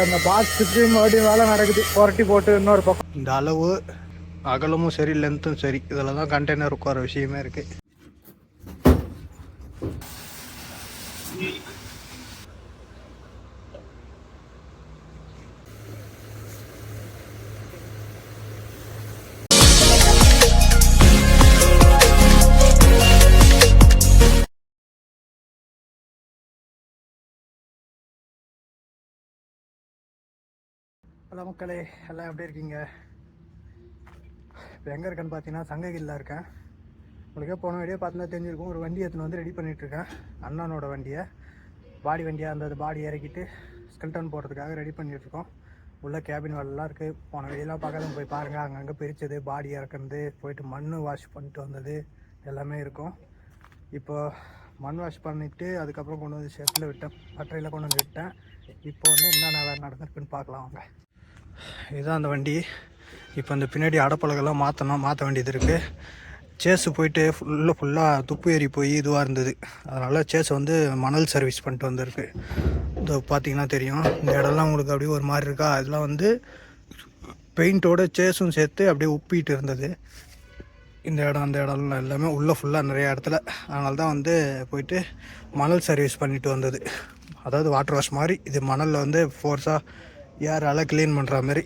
அந்த பாக்ஸ் மறுபடியும் வேலை நடக்குது. புரட்டி போட்டு இன்னொரு பக்கம். இந்த அளவு அகலமும் சரி லென்த்தும் சரி. இதில் தான் கண்டெய்னர் உட்கார விஷயமே இருக்கு. மக்களே எல்லாம் எப்படி இருக்கீங்க? இப்போ எங்கே இருக்கேன்னு பார்த்தீங்கன்னா சங்ககிரியில் இருக்கேன். உங்களுக்கே போன வீடியோ பார்த்தீங்கன்னா தெரிஞ்சிருக்கும். ஒரு வண்டி எடுத்துன்னு வந்து ரெடி பண்ணிகிட்ருக்கேன் அண்ணனோட வண்டியை. பாடி வண்டியாக அந்த பாடி இறக்கிட்டு ஸ்கெல்டன் போடுறதுக்காக ரெடி பண்ணிகிட்ருக்கோம் உள்ள கேபின் வேலைலாம் இருக்குது போன வெளியெல்லாம் பார்க்காத போய் பாருங்கள் அங்கங்கே பிரித்தது பாடி இறக்குறது போயிட்டு மண் வாஷ் பண்ணிட்டு வந்தது எல்லாமே இருக்கும். இப்போ மண் வாஷ் பண்ணிவிட்டு அதுக்கப்புறம் கொண்டு வந்து ஷெட்டில் விட்டேன். பட்டறையில் கொண்டு வந்து விட்டேன். இப்போ வந்து என்னென்ன வேறு நடந்திருக்குன்னு பார்க்கலாம் அவங்க இதுதான் அந்த வண்டி. இப்போ அந்த பின்னாடி அடப்பழகெல்லாம் மாற்றணும் மாற்ற வேண்டியது இருக்குது சேஸு போயிட்டு ஃபுல்லாக ஃபுல்லாக துப்பு ஏறி போய் இதுவாக இருந்தது. அதனால் சேஸ் வந்து மணல் சர்வீஸ் பண்ணிட்டு வந்திருக்கு. இதோ பார்த்தீங்கன்னா தெரியும். இந்த இடம்லாம் உங்களுக்கு அப்படியே ஒரு மாதிரி இருக்கா? அதெல்லாம் வந்து பெயிண்ட்டோட சேஸும் சேர்த்து அப்படியே உப்பிட்டு இருந்தது. இந்த இடம் அந்த இடம்லாம் எல்லாமே உள்ளே ஃபுல்லாக நிறைய இடத்துல. அதனால தான் வந்து போயிட்டு மணல் சர்வீஸ் பண்ணிட்டு வந்தது. அதாவது வாட்டர் வாஷ் மாதிரி. இது மணலில் வந்து ஃபோர்ஸாக ஏரால் க்ளீன் பண்ணுற மாதிரி.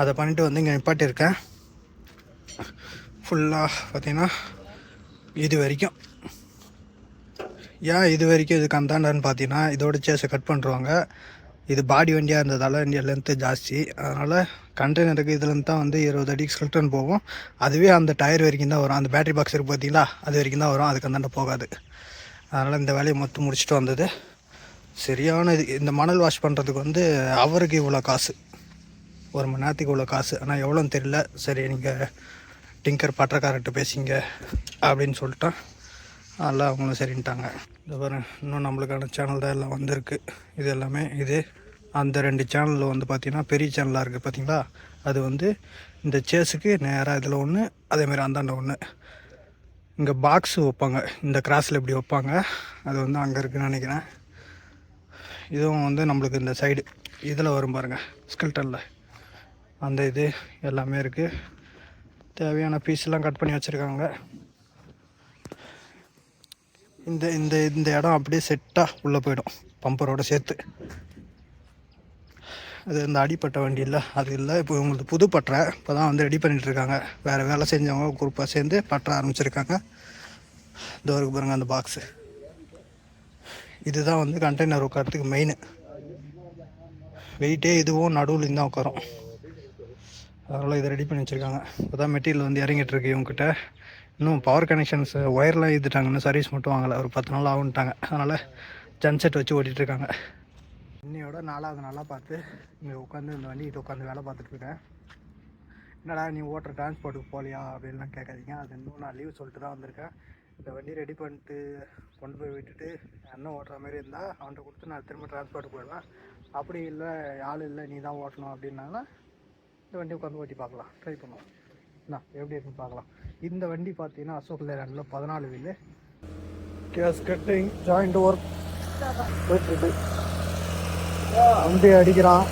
அதை பண்ணிட்டு வந்து இங்கே நிப்பாட்டியிருக்கேன் ஃபுல்லாக பார்த்திங்கன்னா இது வரைக்கும். ஏன் இது வரைக்கும் இதுக்கு அந்தாண்டான்னு பார்த்தீங்கன்னா இதோட சேஸை கட் பண்ணுறவங்க இது பாடி வண்டியாக இருந்ததால் வண்டிய லென்த்து ஜாஸ்தி. அதனால் கண்டெய்னருக்கு இதுலேருந்து தான் வந்து இருபது அடிக்கு ஸ்கில்டன் போகும். அதுவே அந்த டயர் வரைக்கும் தான் வரும். அந்த பேட்டரி பாக்ஸ் இருக்குது பார்த்தீங்களா அது வரைக்கும் தான் வரும். அதுக்கு அந்தாண்ட போகாது. அதனால் இந்த வேலையை மொத்தம் முடிச்சுட்டு வந்தது. சரியான இது இந்த மணல் வாஷ் பண்ணுறதுக்கு வந்து அவருக்கு இவ்வளோ காசு. ஒரு மணி நேரத்துக்கு இவ்வளோ காசு. ஆனால் எவ்வளோன்னு தெரியல. சரி நீங்கள் டிங்கர் பட்டக்காரர்கிட்ட பேசிங்க அப்படின்னு சொல்லிட்டான். அதெல்லாம் அவங்களும் சரின்ட்டாங்க. இது பாருங்க இன்னும் நம்மளுக்கான சேனல் தான் எல்லாம் வந்திருக்கு. இது எல்லாமே இது. அந்த ரெண்டு சேனலில் வந்து பார்த்திங்கன்னா பெரிய சேனலாக இருக்குது பார்த்தீங்களா அது வந்து இந்த சேஸுக்கு நேராக இதில் ஒன்று அதேமாதிரி அந்தாண்ட ஒன்று இங்கே பாக்ஸு வைப்பாங்க. இந்த கிராஸில் இப்படி வைப்பாங்க. அது வந்து அங்கே இருக்குதுன்னு நினைக்கிறேன். இதுவும் வந்து நம்மளுக்கு இந்த சைடு இதில் வரும் பாருங்கள் ஸ்கில்டனில் அந்த இது எல்லாமே இருக்குது தேவையான பீஸ்லாம் கட் பண்ணி வச்சுருக்காங்க. இந்த இந்த இந்த இடம் அப்படியே செட்டாக உள்ளே போயிடும் பம்பரோட சேர்த்து. அது இந்த அடிப்பட்ட வண்டி இல்லை அது இல்லை. இப்போ உங்களுக்கு புது பட்டறை இப்போ தான் வந்து ரெடி பண்ணிகிட்ருக்காங்க வேறு வேலை செஞ்சவங்க குரூப்பாக சேர்ந்து பட்டறை ஆரம்பிச்சிருக்காங்க. இந்த வரைக்கும் பாருங்கள் அந்த பாக்ஸு இதுதான் வந்து கண்டெய்னர் உட்காரத்துக்கு மெயின் வெயிட்டே இதுவும் நடுவில் தான் உட்காரும். அதனால் இதை ரெடி பண்ணி வச்சுருக்காங்க. இப்போ தான் மெட்டீரியல் வந்து இறங்கிட்டு இருக்கு இவங்ககிட்ட. இன்னும் பவர் கனெக்ஷன்ஸ் ஒயர்லாம் இதுட்டாங்கன்னு சர்வீஸ் மட்டும் வாங்கலை. ஒரு பத்து நாள் ஆகுன்ட்டாங்க. அதனால் ஜன்செட் வச்சு ஓட்டிகிட்டு இருக்காங்க. இன்னையோட நாலாவது நாளாக பார்த்து இங்கே உட்காந்து இந்த வண்டிகிட்ட உட்காந்து வேலை பார்த்துட்ருக்கேன் என்னடா நீ ஓட்டுற டிரான்ஸ்போர்ட்டுக்கு போகலையா அப்படின்லாம் கேட்காதீங்க. அது இன்னும் நான் லீவ் சொல்லிட்டு தான் வந்திருக்கேன். இந்த வண்டி ரெடி பண்ணிட்டு கொண்டு போய் விட்டுட்டு அண்ணன் ஓட்டுற மாதிரி இருந்தால் அவன்கிட்ட கொடுத்து நான் திரும்ப டிரான்ஸ்போர்ட் போயிடுவேன். அப்படி இல்லை ஆள் இல்லை நீ தான் ஓட்டணும் அப்படின்னாங்கன்னா இந்த வண்டி உட்காந்து ஓட்டி பார்க்கலாம். ட்ரை பண்ணுவோம். என்ன எப்படி இருக்குன்னு பார்க்கலாம். இந்த வண்டி பார்த்தீங்கன்னா அசோக் லேண்டில் பதினாலு wheel gas cutting joint work போயிட்டுருக்கு. வண்டி அடிக்கிறான்.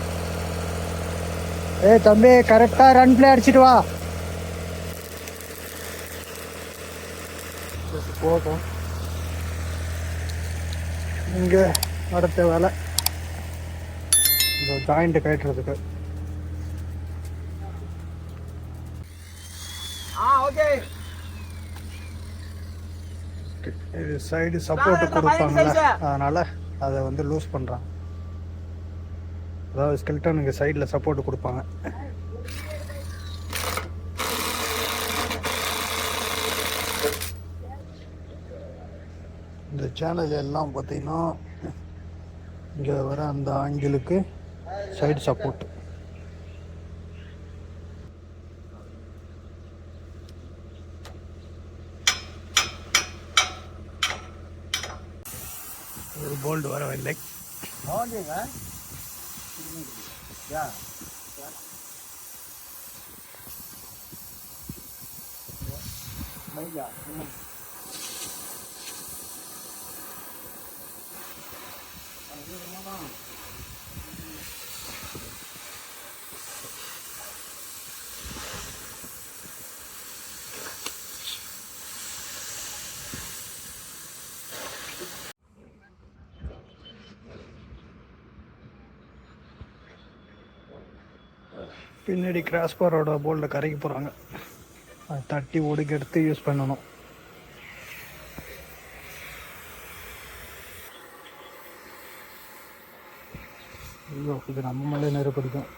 ஏய் தம்பி கரெக்டாக ரன் பிளே அடிச்சிட்டு வா சரி, போதும். இங்கே அடுத்த வேலை. இந்த ஜாயிண்ட்டு கட்டுறதுக்கு. இது சைடு சப்போர்ட் கொடுப்பாங்கல்ல அதனால அதை வந்து லூஸ் பண்ணுறான் அதாவது ஸ்கெல்டனுக்கு சைடில் சப்போர்ட் கொடுப்பாங்க இந்த சேனல் எல்லாம் பார்த்தீங்கன்னா இங்கே வர அந்த ஆங்கிளுக்கு சைடு சப்போர்ட் ஒரு போல்டு வரவில்லை. பின்னாடி கிராஸ்பாரோட போல்டை கரைக்கு போகிறாங்க அது தட்டி ஒடுக்கெடுத்து யூஸ் பண்ணணும். இது நம்ம மேலே நேரம் பிடிக்கும்?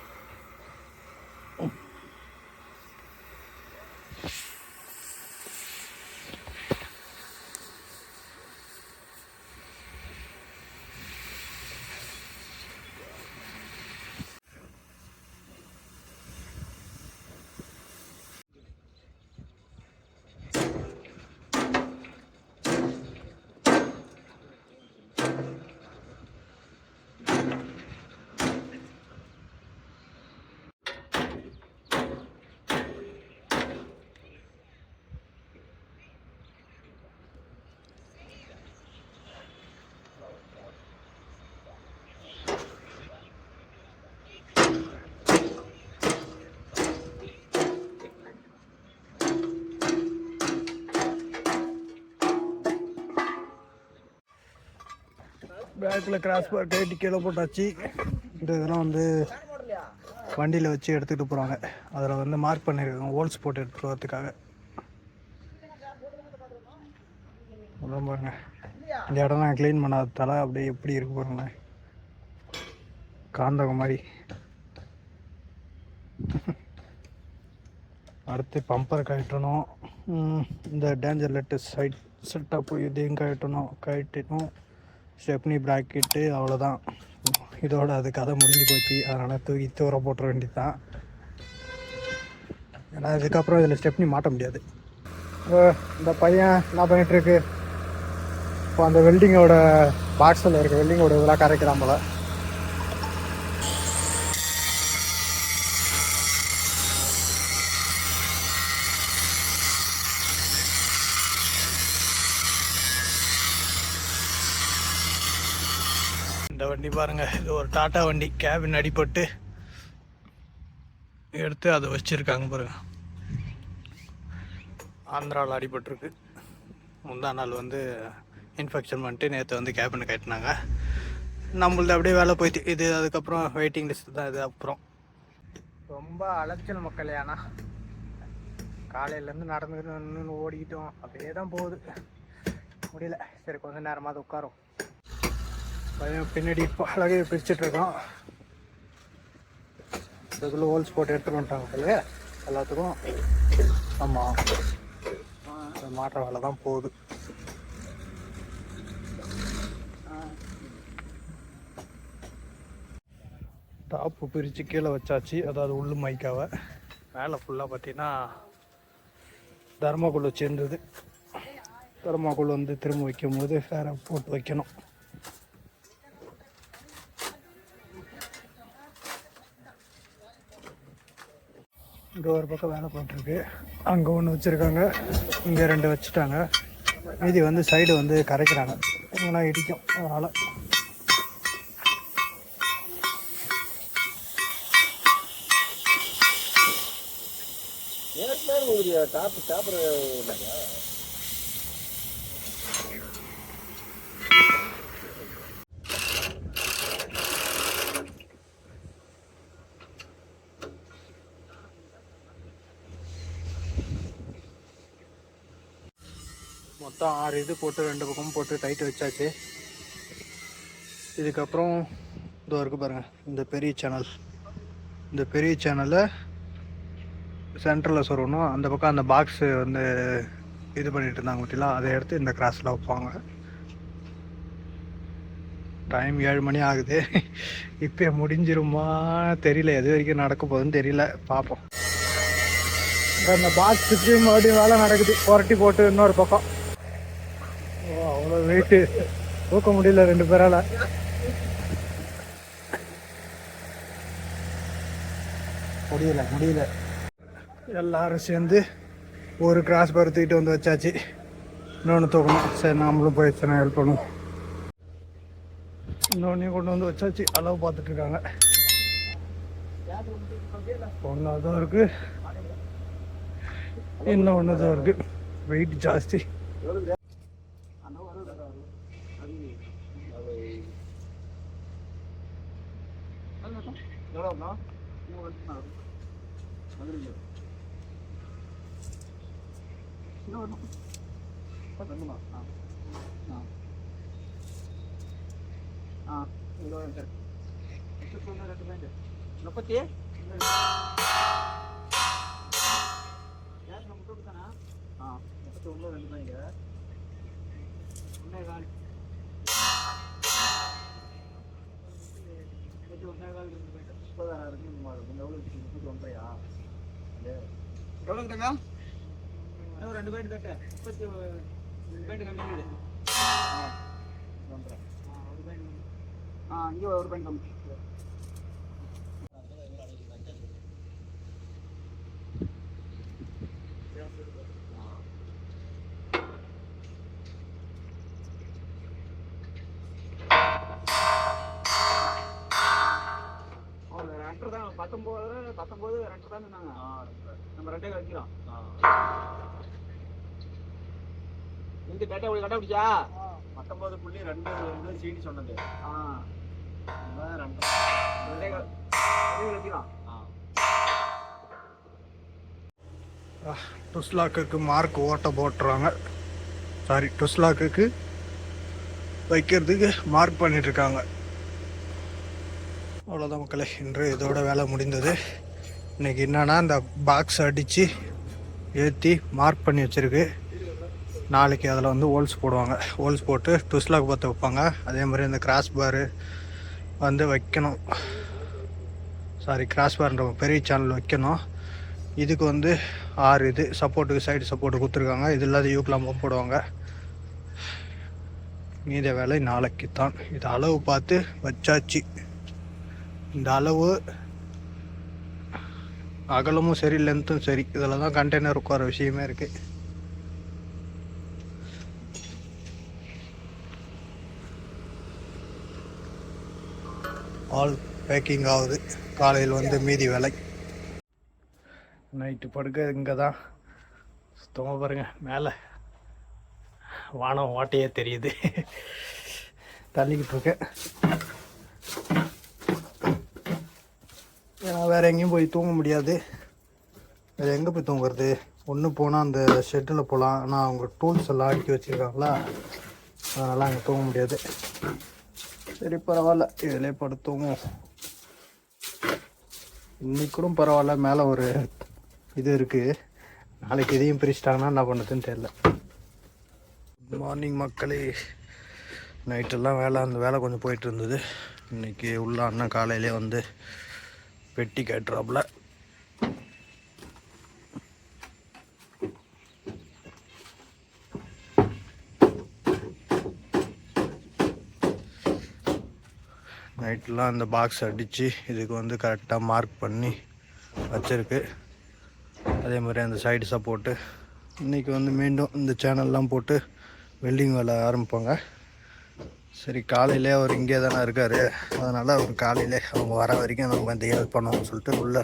பேக்கில் கிராஸ் பார் கேட்டு கீழே போட்டாச்சு. இந்த இதெல்லாம் வந்து வண்டியில் வச்சு எடுத்துகிட்டு போகிறாங்க அதில் வந்து மார்க் பண்ணியிருக்காங்க ஹோல்ஸ் போட்டு எடுத்துகிட்டு வரதுக்காக அதான் பாருங்க. இந்த இடம் நான் க்ளீன் பண்ணாததால் அப்படியே எப்படி இருக்கு பாருங்க. காந்தகம் மாதிரி. அடுத்து பம்பர் கழட்டணும். இந்த டேஞ்சர் லெட்டு சைட் செட்டப் இதையும் கழட்டணும்? கழட்டணும் ஸ்டெப்னி ப்ராக்கெட்டு அவ்வளோதான் இதோட அது கதை முடிஞ்சு போச்சு. அதனால் தூக்கி தூர போட்டுற வேண்டியது தான் ஏன்னா இதுக்கப்புறம் இதில் ஸ்டெப்னி மாட்ட முடியாது. இந்த பையன் என்ன பண்ணிகிட்ருக்கு இப்போ அந்த வெல்டிங்கோட பாக்ஸில் இருக்க வெல்டிங்கோட இதெல்லாம் கரைக்கிறான் இந்த வண்டி பாருங்க. இது ஒரு டாட்டா வண்டி. கேபின் அடிபட்டு எடுத்து அதை வச்சுருக்காங்க பாருங்க. ஆந்திராவில் அடிபட்டிருக்கு. முந்தா நாள் வந்து இன்ஃபெக்ஷன் பண்ணிட்டு நேற்று வந்து கேபின் கட்டினாங்க. நம்மளது அப்படியே வேலை போயிட்டு இது அதுக்கப்புறம் வெயிட்டிங் லிஸ்ட் தான் இது அப்புறம். ரொம்ப அலைச்சல் மக்கள் ஏன்னா காலையிலேருந்து நடந்துக்கிட்டு நின்று ஓடிக்கிட்டோம். அப்படியே தான் போகுது. முடியல. சரி கொஞ்ச அது உட்காரும் பையன் பின்னாடி இப்போ பிரிச்சுட்டு இருக்கோம் இதுக்குள்ளே ஹோல்ஸ் போட்டு எடுத்துட்டு வந்துட்டாங்க எல்லாத்துக்கும் ஆமாம் மாற்ற வேலை தான் போகுது. டாப்பு பிரித்து கீழே வச்சாச்சு. அதாவது உள்ளு மைக்காவை. மேலே ஃபுல்லாக பார்த்தீங்கன்னா தர்மாக்குள் வச்சுருந்தது தர்மாக்குள் வந்து திரும்ப வைக்கும் போது ஃபேரை போட்டு வைக்கணும். இங்கே ஒரு பக்கம் வேலை போட்டிருக்கு அங்கே ஒன்று வச்சுருக்காங்க. இங்கே ரெண்டு வச்சுட்டாங்க. மீதி வந்து சைடு வந்து கரைக்கிறாங்க. இங்கெல்லாம் இடிக்கும். அதனால். மொத்தம் ஆறு இது போட்டு ரெண்டு பக்கமும் போட்டு டைட் வச்சாச்சு. இதுக்கப்புறம் இதோ இருக்குது பாருங்கள் இந்த பெரிய சேனல் இந்த பெரிய சேனலை சென்டரில் சொருகணும். அந்த பக்கம் அந்த பாக்ஸு வந்து இது பண்ணிட்டு இருந்தாங்க பற்றிலாம் அதை எடுத்து இந்த கிராஸில் வைப்பாங்க. டைம் ஏழு மணி ஆகுது. இப்போ முடிஞ்சிருமா? தெரியல. எது வரைக்கும் நடக்க போகுதுன்னு தெரியல. பார்ப்போம் அந்த பாக்ஸ் சுற்றி மறுபடியும் வேலை நடக்குது. புரட்டி போட்டு இன்னொரு பக்கம். ஓ அவ்வளோ வெயிட்டு தூக்க முடியல ரெண்டு பேரால. முடியல முடியல. எல்லாரும் சேர்ந்து ஒரு கிராஸ் பார் தூக்கிட்டு வந்து வச்சாச்சு. இன்னொன்று தூக்கணும். சரி நாமளும் போய் எத்தனை ஹெல்ப் பண்ணுவோம். இன்னொன்னையும் கொண்டு வந்து வச்சாச்சு. அளவு பார்த்துட்டு இருக்காங்க. ஒன்றாவதும் இருக்கு. இன்னும் ஒன்றுதான் இருக்கு. வெயிட் ஜாஸ்தி. முப்பத்தி? ஆ முப்பத்தி ஒன்று ரெண்டு பாயிண்ட் ஒன்றே கால். முப்பத்தி ஒன்றே கால் இருந்து பாயிண்ட் முப்பதாயிரம் முப்பத்தி ஒன்றையா எவ்வளோ கிட்டங்க இன்னும் ரெண்டு பாயிண்ட் கட்ட முப்பத்தி கம்மி ஆ ஒரு ஆ இங்கே ஒரு பாயிண்ட் கம்மி. தான் சொன்னாங்க நம்ம ரெண்டே வைக்கிறோம். இந்த டேட்டா உங்களுக்கு கண்டுபிடிச்சா? பத்தொன்பது புள்ளி ரெண்டு வந்து சீனி சொன்னது. ஆ. ரெண்டு. வைக்கிறோம். டுஸ்லாக்குக்கு மார்க் ஓட்ட போட்டுருவாங்க சாரி டுஸ்லாக்குக்கு வைக்கிறதுக்கு மார்க் பண்ணிட்டு இருக்காங்க அவ்வளோதான் மக்களே இன்று இதோட வேலை முடிந்தது. இன்னைக்கு என்னென்னா இந்த பாக்ஸ் அடித்து ஏற்றி மார்க் பண்ணி வச்சிருக்கு. நாளைக்கு அதில் வந்து ஹோல்ஸ் போடுவாங்க. ஹோல்ஸ் போட்டு டுஸ்லாக் பார்த்து வைப்பாங்க. அதே மாதிரி இந்த கிராஸ் பாரு வந்து வைக்கணும். சாரி கிராஸ் பார்ன்ற பெரிய சேனல் வைக்கணும். இதுக்கு வந்து ஆறு இது. சப்போர்ட்டுக்கு சைடு சப்போர்ட்டு கொடுத்துருக்காங்க. இது இல்லாத யூக்கெலாம் போடுவாங்க. மீத வேலை நாளைக்கு தான் இது அளவு பார்த்து வச்சாச்சு. இந்த அளவு அகலமும் சரி லென்த்தும் சரி. இதில் தான் கண்டெய்னர் உட்கார விஷயமே இருக்கு. ஆல் பேக்கிங் ஆகுது. காலையில் வந்து மீதி வேலை. நைட்டு படுக்க இங்கே தான். சுத்தமாக பாருங்க மேலே. வானம் ஓட்டையே தெரியுது. தள்ளிக்கிட்டு இருக்கேன். ஏன்னா வேறு எங்கேயும் போய் தூங்க முடியாது. வேறு எங்கே போய் தூங்குறது? ஒன்று போனால் அந்த ஷெட்டில் போகலாம் ஆனால் அவங்க டூல்ஸ் எல்லாம் அடுக்கி வச்சுருக்காங்களா? அதனால் அங்கே தூங்க முடியாது. சரி பரவாயில்ல. இதிலே படுத்து தூங்குவோம். இன்னைக்கு கூட பரவாயில்ல. மேலே ஒரு இது இருக்குது நாளைக்கு இதையும் பிரிச்சிட்டாங்கன்னா என்ன பண்ணுறதுன்னு தெரில குட் மார்னிங் மக்களே. நைட்டெல்லாம் வேலை அந்த வேலை கொஞ்சம் போயிட்டு இருந்தது. இன்னைக்கு உள்ள அண்ணன் காலையிலே வந்து பெட்டி கேட்டுறாப்புல. நைட்லாம் இந்த பாக்ஸ் அடித்து இதுக்கு வந்து கரெக்டாக மார்க் பண்ணி வச்சுருக்கு. அதே மாதிரி அந்த சைடு சப்போர்ட்டு இன்றைக்கி வந்து மீண்டும் இந்த சேனல்லாம் போட்டு வெல்டிங் வேலை ஆரம்பிப்பாங்க. சரி காலையிலே அவர் இங்கே தானே இருக்கார். அதனால் அவர் காலையிலே அவங்க வர வரைக்கும் நம்ம வந்து ஹெல்ப் பண்ணணும்னு சொல்லிட்டு உள்ளே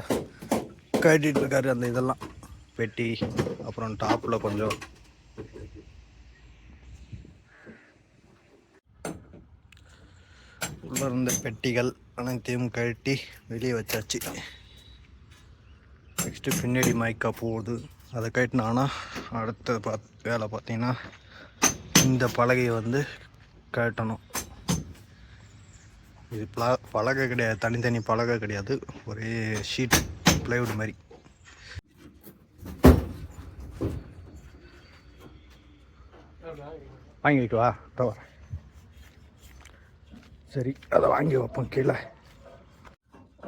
கட்டிகிட்டு இருக்காரு அந்த இதெல்லாம். பெட்டி அப்புறம் டாப்பில் கொஞ்சம். உள்ளே இருந்த பெட்டிகள் அனைத்தையும் கழட்டி வெளியே வச்சாச்சு. நெக்ஸ்ட்டு பின்னாடி மைக்கா போகுது. அதை கட்டினானா அடுத்த பாத் வேலை பார்த்தீங்கன்னா இந்த பலகையை வந்து கட்டணும். இது பல பலகை கிடையாது. தனித்தனி பலகை கிடையாது. ஒரே ஷீட் ப்ளைவுட் மாதிரி. வாங்கி வைக்கவா? இதோ சரி அதை வாங்கி வைப்போம் கீழே.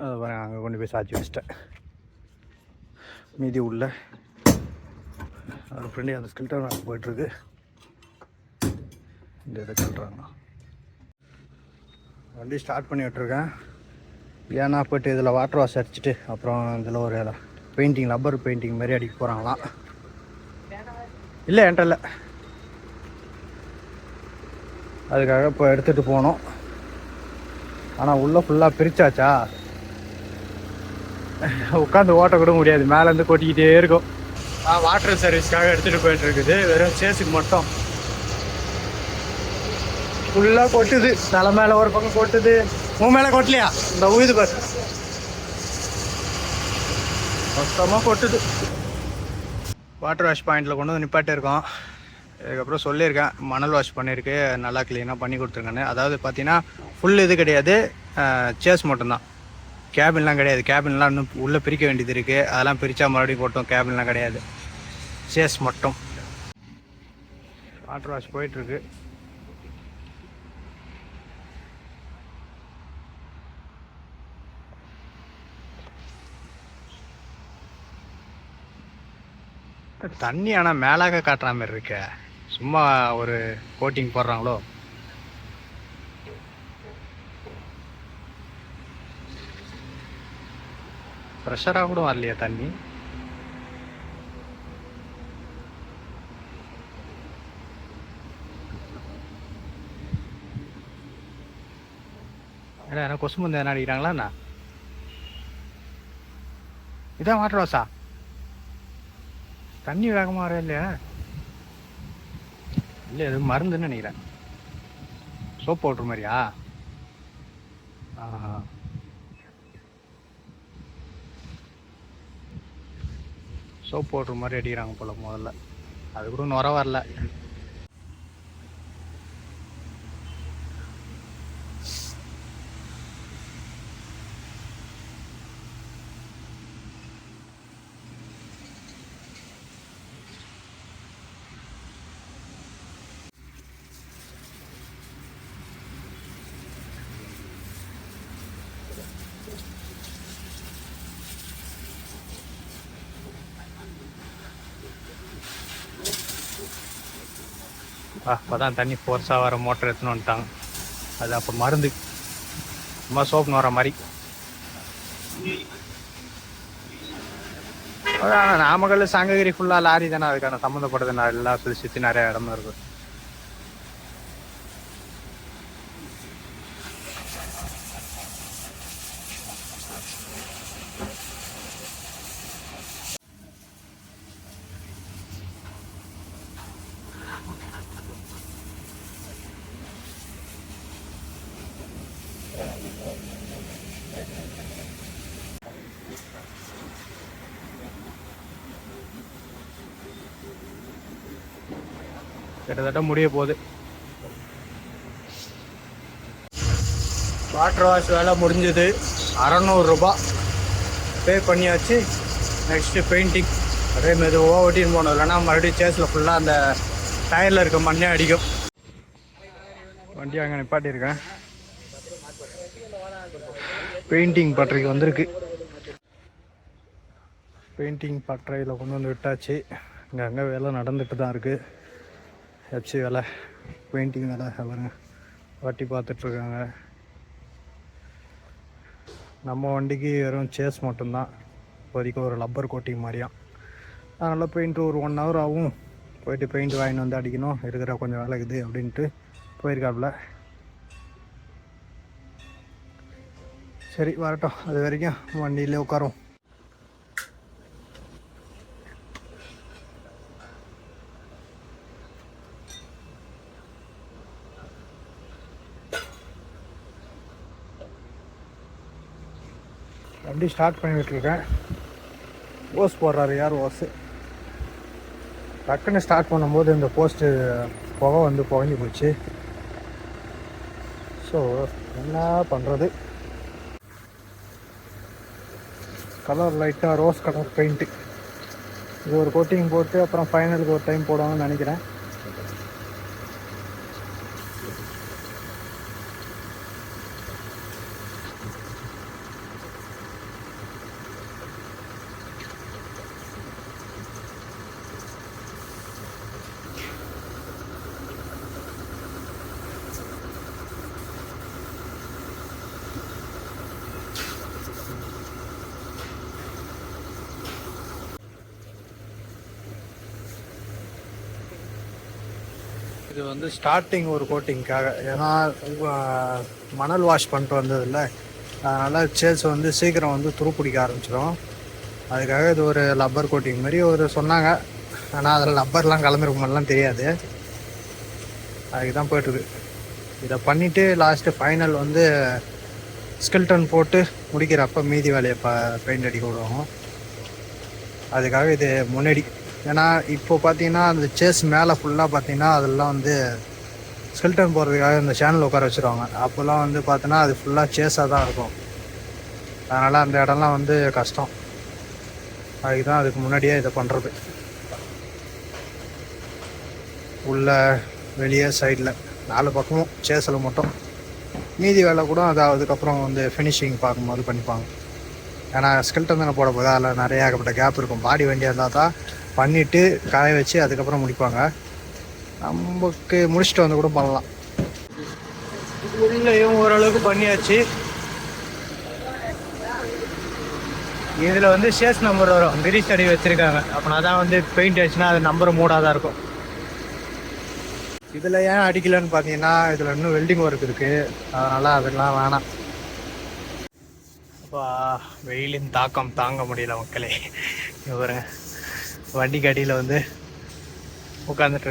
அதை வரேன் அங்கே கொண்டு போய் சாச்சி வச்சிட்டேன். மீதி உள்ள அவர் ஃப்ரெண்டு அந்த ஸ்கில்டன் போயிட்டுருக்கு. இந்த இதை கட்டுறாங்க. வண்டி ஸ்டார்ட் பண்ணி விட்ருக்கேன் ஏன்னா போய்ட்டு இதில் வாட்டர் வாஷ் அடிச்சுட்டு அப்புறம் இதில் ஒரு பெயிண்டிங் ரப்பர் பெயிண்டிங் மாதிரி அடிக்க போகிறாங்களாம் இல்லை என்கிட்ட இல்லை. அதுக்காக இப்போ எடுத்துகிட்டு போனோம். ஆனால் உள்ளே ஃபுல்லாக பிரித்தாச்சா உட்காந்து ஓட்ட கூட முடியாது. மேலேருந்து கொட்டிக்கிட்டே இருக்கும். ஆ வாட்டர் சர்வீஸ்க்காக எடுத்துகிட்டு போயிட்டுருக்குது வெறும் சேஸுக்கு மட்டும். ஃபுல்லாக கொட்டுது. தலை மேலே ஒரு பக்கம் கொட்டுது. உன் மேலே கொட்டலையா? இந்த உயிது பாரு. மொத்தமாக கொட்டுது. வாட்டர் வாஷ் பாயிண்டில் கொண்டு வந்து நிப்பாட்டிருக்கோம் இதுக்கப்புறம் சொல்லியிருக்கேன் மணல் வாஷ் பண்ணியிருக்கு நல்லா க்ளீனாக பண்ணி கொடுத்துருங்கன்னு. அதாவது பார்த்தீங்கன்னா ஃபுல் இது கிடையாது. சேஸ் மட்டும்தான். கேபின்லாம் கிடையாது. கேபின்லாம் இன்னும் உள்ளே பிரிக்க வேண்டியது இருக்குது அதெல்லாம் பிரித்தா மறுபடியும் போட்டோம் கேபின்லாம் கிடையாது. சேஸ் மட்டும். வாட்டர் வாஷ் போயிட்டுருக்கு தண்ணி ஆனால் மேலாக காட்டுற மாதிரி இருக்க. சும்மா ஒரு கோட்டிங் போடுறாங்களோ? ப்ரெஷராக கூட வரலையா தண்ணி? ஏன்னா கொசு மருந்து என்ன அடிக்கிறாங்களா இதான் வாட்டர் வாஷா தண்ணி வேகமாக வர இல்லையா? இல்லை எதுவும் மருந்துன்னு நினைக்கிறேன். சோப் பவுட்ரு மாதிரியா? ஆஹா. சோப் பவுட்ரு மாதிரி அடிக்கிறாங்க போல முதல்ல. அது கூட நுர வரல. அப்போ தான் தண்ணி ஃபோர்ஸாக வர மோட்டர் எடுத்துன்னு வந்துட்டாங்க அது அப்போ மருந்து. சும்மா சோப்புன்னு வர மாதிரி. நாமக்கல் சங்ககிரி ஃபுல்லாக லாரி தானே அதுக்கான சம்மந்தப்பட்டது நான் எல்லாம் சுற்றி சுற்றி நிறையா இடமும் இருக்குது கிட்டத்தட்ட முடிய போகுது. வாட்டர் வாஷ் வேலை முடிஞ்சது. அறநூறுரூபா பே பண்ணியாச்சு. நெக்ஸ்ட்டு பெயிண்டிங் அதே மெதுவாக ஓட்டின்னு போனோம் இல்லைன்னா மறுபடியும் சேஸில் ஃபுல்லாக அந்த டயரில் இருக்க மண்ணே அடிக்கும். வண்டி அங்கே நிப்பாட்டியிருக்கேன். பெயிண்டிங் பட்டறைக்கு வந்திருக்கு. பெயிண்டிங் பட்டறையில் கொண்டு வந்து விட்டாச்சு. இங்கே அங்கே வேலை நடந்துட்டு தான் இருக்குது எஃப்சி வேலை பெயிண்டிங் வேலை பாருங்க வட்டி பார்த்துட்ருக்காங்க. நம்ம வண்டிக்கு வெறும் சேஸ் மட்டும்தான். இப்போதைக்கு ஒரு லப்பர் கோட்டிங் மாதிரியாம் அதனால் பெயிண்ட் ஒரு ஒன் ஹவர் ஆகும் போயிட்டு பெயிண்ட் வாங்கிட்டு வந்து அடிக்கணும். இருக்கிற கொஞ்சம் வேலை இருக்குது அப்படின்ட்டு போயிருக்காப்புல. சரி வரட்டும். அது வரைக்கும் வண்டியிலே உட்காரும் வண்டி ஸ்டார்ட் பண்ணி விட்டுருக்கேன் ஓஸ் போடுறாரு யார் ஓஸு? டக்குன்னு ஸ்டார்ட் பண்ணும்போது இந்த போஸ்ட்டு புகை வந்து புகஞ்சி போச்சு. ஸோ என்ன பண்ணுறது கலர் லைட்டாக ரோஸ் கலர் பெயிண்ட்டு இது ஒரு கோட்டிங் போட்டு அப்புறம் ஃபைனலுக்கு ஒரு டைம் போடுவாங்கன்னு நினைக்கிறேன். இது வந்து ஸ்டார்டிங் ஒரு கோட்டிங்க்காக ஏன்னா மணல் வாஷ் பண்ணிட்டு வந்ததில்ல அதனால் சேல்ஸ் வந்து சீக்கிரம் வந்து துரு பிடிக்க ஆரம்பிச்சிடும் அதுக்காக இது ஒரு லப்பர் கோட்டிங் மாதிரி ஒரு சொன்னாங்க. ஆனால் அதில் லப்பர்லாம் கலந்துருக்குமெல்லாம் தெரியாது. அதுக்கு தான் போயிட்டுருக்கு. இதை பண்ணிவிட்டு லாஸ்ட்டு ஃபைனல் வந்து ஸ்கில்டன் போட்டு முடிக்கிறப்ப மீதி வேலையை ப பெயிண்ட் அடிக்க விடுவோம். அதுக்காக இது முன்னாடி ஏன்னா இப்போ பார்த்தீங்கன்னா அந்த சேஸ் மேலே ஃபுல்லாக பார்த்தீங்கன்னா அதெல்லாம் வந்து ஸ்கில்டன் போகிறதுக்காக இந்த சேனல் உட்கார வச்சுருவாங்க. அப்போல்லாம் வந்து பார்த்தோன்னா அது ஃபுல்லாக சேஸாக தான் இருக்கும். அதனால் அந்த இடம்லாம் வந்து கஷ்டம். அதுக்கு தான் அதுக்கு முன்னாடியே இதை பண்ணுறது உள்ள வெளியே சைடில் நாலு பக்கமும் சேஸில் மட்டும். மீதி வேலை கூட அது அதுக்கப்புறம் வந்து ஃபினிஷிங் பார்க்கும்போது பண்ணிப்பாங்க. ஏன்னா ஸ்கில்டன் தானே போட போது அதில் நிறைய ஏகப்பட்ட கேப் இருக்கும். பாடி வண்டியாக இருந்தால் தான் பண்ணிவிட்டு காய வச்சு அதுக்கப்புறம் முடிப்பாங்க. நமக்கு முடிச்சுட்டு வந்து கூட பண்ணலாம். உள்ளேயும் ஓரளவுக்கு பண்ணியாச்சு. இதில் வந்து சேஸ் நம்பர் வரும். கிரீஸ் அடி வச்சுருக்காங்க. அப்படின்னா தான் வந்து பெயிண்ட் ஆச்சுன்னா அது நம்பர் மூடாக தான் இருக்கும். இதில் ஏன் அடிக்கலன்னு பார்த்தீங்கன்னா இதில் இன்னும் வெல்டிங் ஒர்க் இருக்குது அதனால் அதெல்லாம் வேணாம். அப்பா வெயிலின் தாக்கம் தாங்க முடியல மக்களே. பாருங்க. வண்டிக்கு அடியில் வந்து உட்காந்துட்டு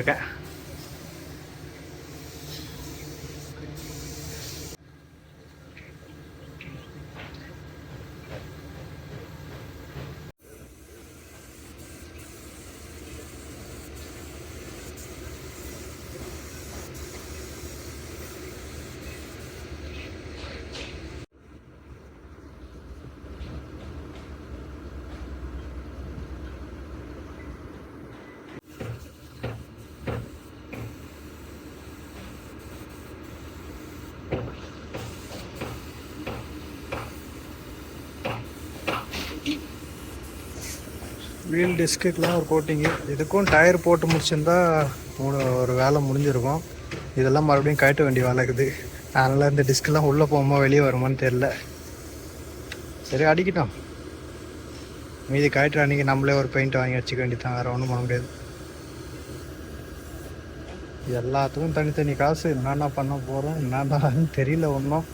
வீல் டிஸ்க்குக்கெலாம் ஒரு கோட்டிங்கு இதுக்கும் டயர் போட்டு முடிச்சிருந்தா மூணு ஒரு வேலை முடிஞ்சிருக்கும். இதெல்லாம் மறுபடியும் கழட்ட வேண்டிய வேலை இருக்குது. அதனால் இந்த டிஸ்க்கெல்லாம் உள்ளே போகுமா வெளியே வருமான்னு தெரில சரி அடிக்கட்டும். மீதி கழட்டுற அன்றைக்கி நம்மளே ஒரு பெயிண்ட் வாங்கி வச்சுக்க வேண்டியதான் வேறு ஒன்றும் பண்ண முடியாது. எல்லாத்துக்கும் தனித்தனி காசு. என்னென்ன பண்ண போகிறோம் என்னென்னு தெரியல ஒன்றும்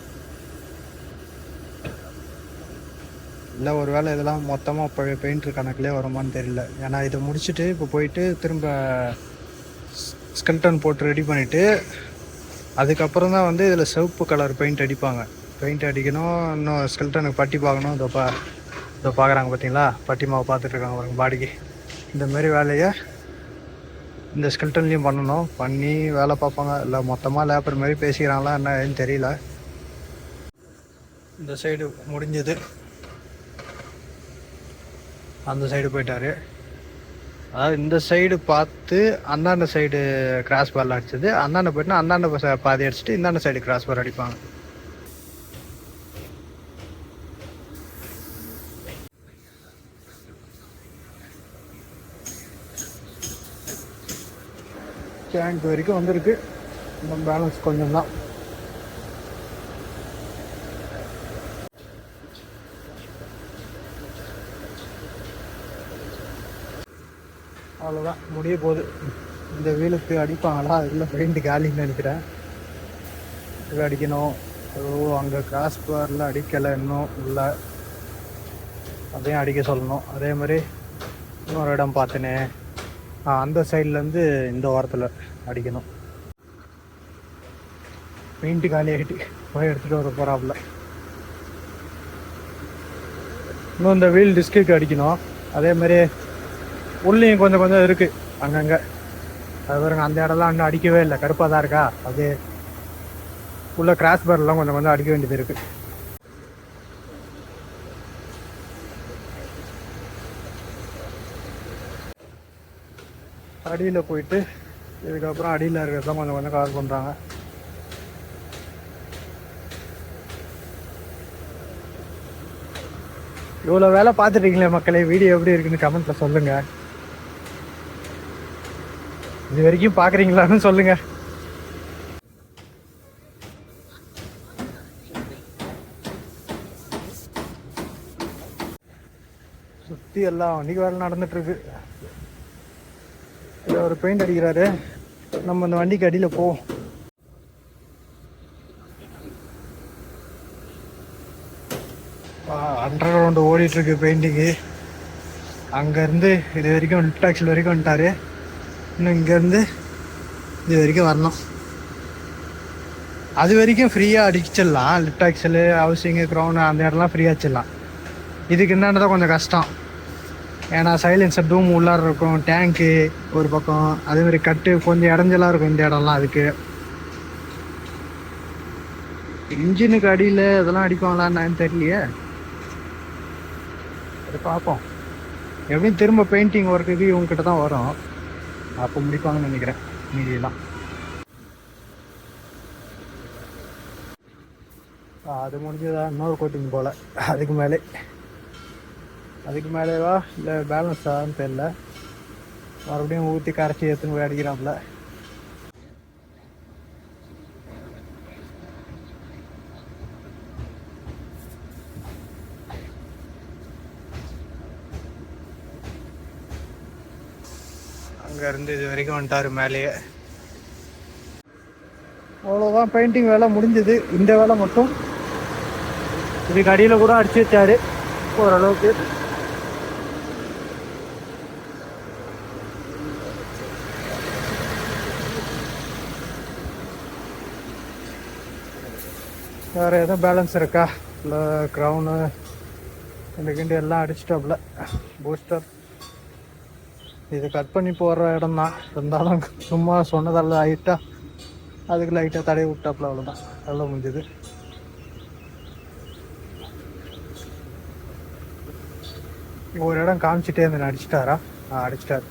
இல்லை ஒரு வேளை இதெல்லாம் மொத்தமாக இப்போ பெயிண்டர் கணக்குலேயே வருமான்னு தெரியல. ஏன்னா இதை முடிச்சுட்டு இப்போ போயிட்டு திரும்ப ஸ்கெல்டன் போட்டு ரெடி பண்ணிவிட்டு அதுக்கப்புறம் தான் வந்து இதில் சிவப்பு கலர் பெயிண்ட் அடிப்பாங்க. பெயிண்ட் அடிக்கணும் இன்னும் ஸ்கெல்டனுக்கு பட்டி பார்க்கணும். இதோ பா இதோ பார்க்குறாங்க பார்த்தீங்களா பட்டி மாவை பார்த்துட்ருக்காங்க பாருங்க பாடிக்கு. இந்தமாரி வேலையை இந்த ஸ்கெல்டன்லேயும் பண்ணணும். பண்ணி வேலை பார்ப்பாங்க. இல்லை மொத்தமாக லேபர் மாதிரி பேசிக்கிறாங்களா என்ன ஏதுன்னு தெரியல. இந்த சைடு முடிஞ்சது. அந்த சைடு போயிட்டாரு. அதாவது இந்த சைடு பார்த்து அந்தாண்ட சைடு கிராஸ் பால் அடிச்சது. அந்தாண்ட போயிட்டுனா அந்தாண்ட பாதி அடிச்சுட்டு இந்தாண்ட சைடு கிராஸ் பால் அடிப்பாங்க. டேங்க் வரைக்கும் வந்திருக்கு. இன்னும் பேலன்ஸ் கொஞ்சம் தான் அவ்வளோதான் முடிய போகுது. இந்த வீலுக்கு அடிப்பாங்களா இல்லை பெயிண்ட் காலின்னு நினைக்கிறேன். இது அடிக்கணும். ஓ அங்கே கிராஸ் பாரில் அடிக்கலை இன்னும். இல்லை அதையும் அடிக்க சொல்லணும். அதே மாதிரி இன்னொரு இடம் பார்த்தேனே. அந்த சைட்லேருந்து இந்த ஓரத்தில் அடிக்கணும். பெயிண்ட் காலி ஆகிட்டு போய் எடுத்துகிட்டு வர போகிறாப்புல இன்னும் இந்த வீல் டிஸ்க்கு அடிக்கணும். அதே மாதிரி உள்ளேயும் கொஞ்சம் கொஞ்சம் இருக்கு. அங்கங்க. அது பாருங்க அந்த இடம்லாம் இன்னும் அடிக்கவே இல்லை. கருப்பாக தான் இருக்கா? அது உள்ள கிராஸ் பார்லாம் கொஞ்சம் கொஞ்சம் அடிக்க வேண்டியது இருக்கு. அடியில் போயிட்டு இதுக்கப்புறம் அடியில் இருக்கிறதெல்லாம் கொஞ்சம் கொஞ்சம் கவர் பண்ணுறாங்க இவ்வளோ வேலை பார்த்துட்டீங்களே மக்களே வீடியோ எப்படி இருக்குன்னு கமெண்ட்டில் சொல்லுங்கள் இது வரைக்கும் பார்க்குறீங்களான்னு சொல்லுங்க. சுற்றி எல்லாம் வண்டிக்கு வேலை நடந்துட்டு இருக்கு. இதுல ஒரு பெயிண்ட் அடிக்கிறாரு. நம்ம இந்த வண்டிக்கு அடியில் போ அண்டர் கிரவுண்டு ஓடிட்டு இருக்கு பெயிண்டிங்கு அங்கேருந்து இது வரைக்கும் லிஃப்ட் ஆக்சில் வரைக்கும் வந்துட்டாரு. இன்னும் இங்கேருந்து இது வரைக்கும் வரணும். அது வரைக்கும் ஃப்ரீயாக அடிச்சிடலாம். லிஃப்ட் ஆக்சலு ஹவுசிங்கு க்ரௌனு அந்த இடம்லாம் ஃப்ரீயாக வச்சிடலாம். இதுக்கு என்னன்றதை தான் கொஞ்சம் கஷ்டம். ஏன்னா சைலன்சர் டூம் உள்ளார இருக்கும். டேங்க்கு ஒரு பக்கம். அதேமாதிரி கட்டு கொஞ்சம் இடைஞ்சலாக இருக்கும் இந்த இடம்லாம் அதுக்கு. இன்ஜினுக்கு அடியில் இதெல்லாம் அடிப்பாங்களான்னு தெரியலையே. அது பார்ப்போம். எப்படியும் திரும்ப பெயிண்டிங் ஒர்க்குக்கு இவங்ககிட்ட தான் வரும். அப்போ முடிப்பாங்கன்னு நினைக்கிறேன். மீதியெல்லாம். அது முடிஞ்சதா? இன்னொரு கோட்டிங் போல். அதுக்கு மேலே. அதுக்கு மேலேவா? இல்லை பேலன்ஸ் ஆகான்னு தெரில மறுபடியும் ஊற்றி கரைச்சி எடுத்துன்னு போய் அடிக்கிறாப்புல அங்கே இருந்து இது வரைக்கும் வந்துட்டாரு மேலேயே. அவ்வளோதான் பெயிண்டிங் வேலை முடிஞ்சது. இந்த வேலை மட்டும். இதுக்கு அடியில் கூட அடிச்சு வச்சாரு. ஓரளவுக்கு. வேறு எதுவும் பேலன்ஸ் இருக்கா? இல்லை க்ரௌனு இந்த கிண்டி எல்லாம் அடிச்சிட்டாப்புல பூஸ்டர் இது கட் பண்ணி போடுற இடம் தான் இருந்தாலும் சும்மா சொன்னதெல்லாம் லைட்டாக அதுக்கு லைட்டாக தடை விட்டாப்புல அவ்வளோதான் நல்லா முடிஞ்சது. ஒரு இடம் காமிச்சிட்டே இருந்தேன். அடிச்சிட்டாரா? ஆ அடிச்சிட்டாரு.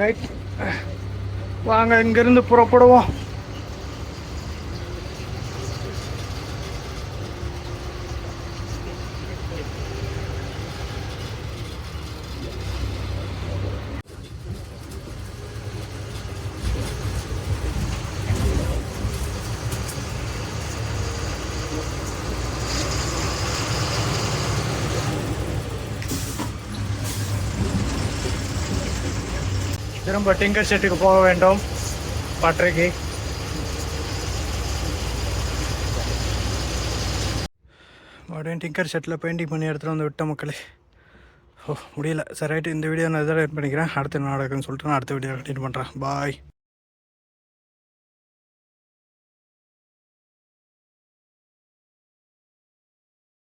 ரைட் வாங்க இங்கேருந்து புறப்படுவோம். திரும்ப டிங்கர் செட்டுக்கு போக வேண்டும். பட்டறைக்கு மறுபடியும் டிங்கர் செட்டில் பெயிண்டிங் பண்ணி எடுத்துகிட்டு வந்து விட்ட மக்களே. ஓ முடியல. சரி ரைட்டு இந்த வீடியோ நான் இதில் பண்ணிக்கிறேன். அடுத்த நடக்குன்னு சொல்லிட்டு நான் அடுத்த வீடியோ கண்டினியூ பண்ணுறேன் பாய்